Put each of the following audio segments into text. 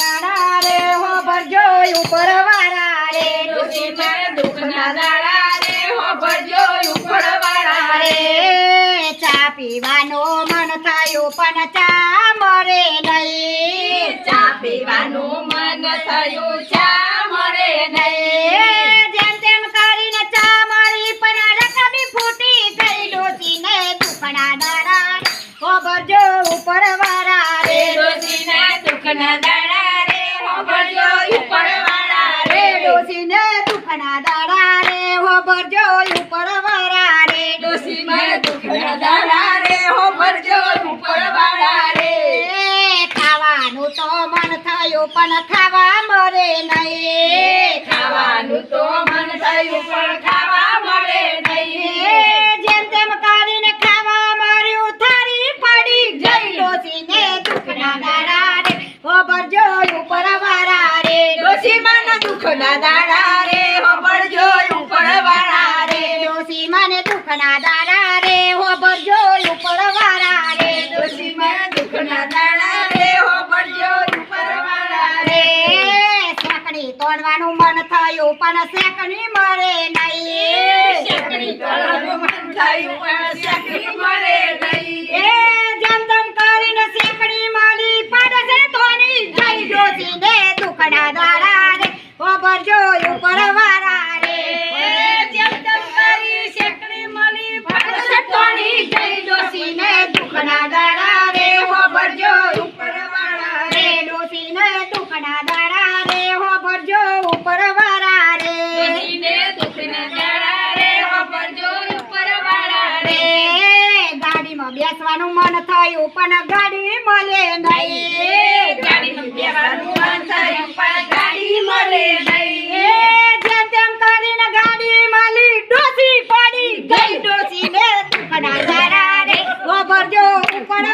દાડા રે હો ભરજો ઉપર વાળા રે. ડોશી મારા દુઃખના દાડા રે હોભળજો ઉપરવાળા રે રે. ચા પીવાનું મન થયું પણ ચા મળે નહીં. ચા પીવાનું મન થયું ચા થયું પણ ખાવા મળે નહીં. ખાવાનું તો મન થયું પણ ખાવા મળે નહીં. જેમ તેમ કરીને ખાવા મળ્યું થારી પડી ગઈ. ડોસીને દુખના દાડા રે હો ભરજો ઉપર વાળા રે. ડોશી માના દુઃખના દાડા રે હોભળજો ઉપરવાળા રે. ડોસી મને દુખના દાડા રે હો ભરજો ઉપર વાળા રે ડોશી માના દુઃખના દાડા રે હોભળજો ઉપરવાળા રે રે સેકડી તોડવાનું મન થયું પણ સેકડી મળે નહીં. શેકડી તળવાનું મન થયું પણ શેકડી મળે નહીં. જેમ તેમ કરીને સેકડી મળી પડશે તોડી જઈ ડોસીને દુખના દાડા રે હો ભરજો ઉપર રે. તેમ કરી શેકડી મળી ફાટશે તોડી જઈ ડોસીને દુખના દાડા રે હો ભરજો ઉપરવાળા રે. ડોસીને દુખના દાડા ગાડીમાં બેસવાનું મન થયું પણ ગાડી મળે નહીં. ગાડીમાં બેસવાનું મન થયું પણ ગાડી મળે નહીં. જેમ તેમ કરીને ગાડી મળી ડોસી પડી ગઈ. ડોસીને દુખના દાડા રે હો ભરજો ઉપર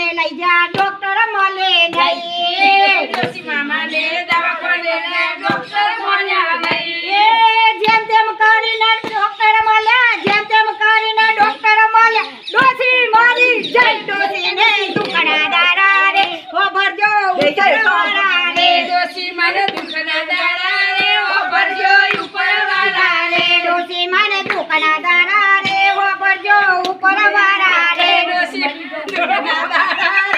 દવાખાને લઈ જા ડોક્ટર મળે નહીં. ડોશી મામાને દવાખાને ડોક્ટર મળ્યા નહીં જેમ તેમ કરીને ડોક્ટર મળ્યા જેમ તેમ કરીને ડોક્ટર મળ્યા ડોસી મારી જય ડોસીને દુખણા દાડા રે. ઓ ભરજો ઉપરવાળા રે. ડોશી મારે દુઃખના દાડા રે. હોભળજો ઉપરવાળા રે. રે ડોસી મને દુખણા દાડા રે હો ભરજો ઉપરવાળા રે ડોશી દુઃખના દાડા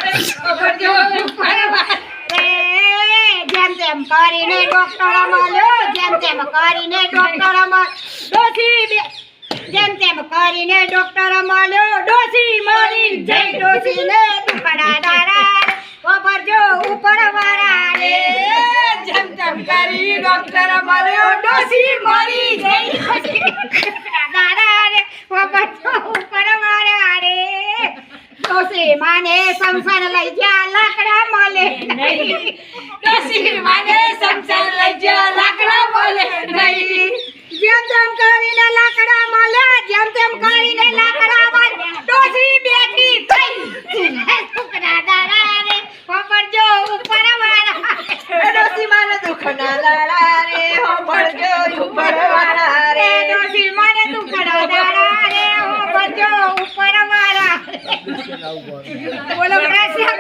રે હોભળજો ઉપરવાળા રે જેમ તેમ કરીને ડોક્ટર મળ્યો જેમ તેમ કરીને ડોક્ટર અમાર ડોસી બે જેમ તેમ કરીને ડોક્ટર મળ્યો ડોસી મળી જય ડોસીને દુખડા દાડા રે વાપરજો ઉપર વાળા રે. જેમ તેમ કરી ડોક્ટર મળ્યો ડોસી મળી જય દુખડા દાડા રે વાપરજો ઉપર વાળા રે ડોસી માને સંસાર લઈ લાકડા મળે નહીં ડોશી માને સંસાર લઈ લાકડા બોલે નહીં. જેમ તેમ કરીને લાકડા મળે જેમ તેમ કરીને લાકડા મળે ડોસી બેઠી થઈ. ટુકડા દાડા રે પકડજો ઉપર મારા ડોશી માને દુઃખના દાડા Bueno, gracias,